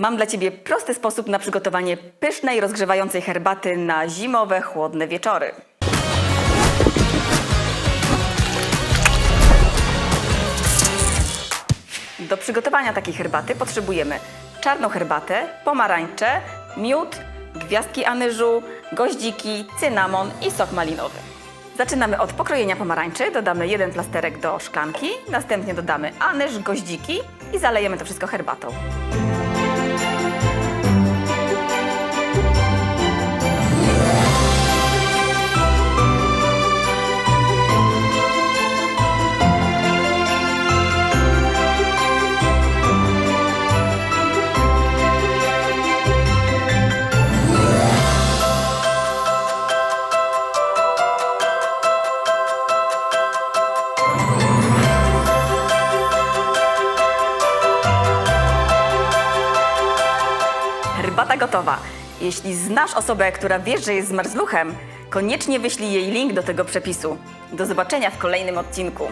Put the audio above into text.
Mam dla Ciebie prosty sposób na przygotowanie pysznej, rozgrzewającej herbaty na zimowe, chłodne wieczory. Do przygotowania takiej herbaty potrzebujemy czarną herbatę, pomarańcze, miód, gwiazdki anyżu, goździki, cynamon i sok malinowy. Zaczynamy od pokrojenia pomarańczy, dodamy jeden plasterek do szklanki, następnie dodamy anyż, goździki i zalejemy to wszystko herbatą. Herbata gotowa. Jeśli znasz osobę, która wiesz, że jest zmarzluchem, koniecznie wyślij jej link do tego przepisu. Do zobaczenia w kolejnym odcinku.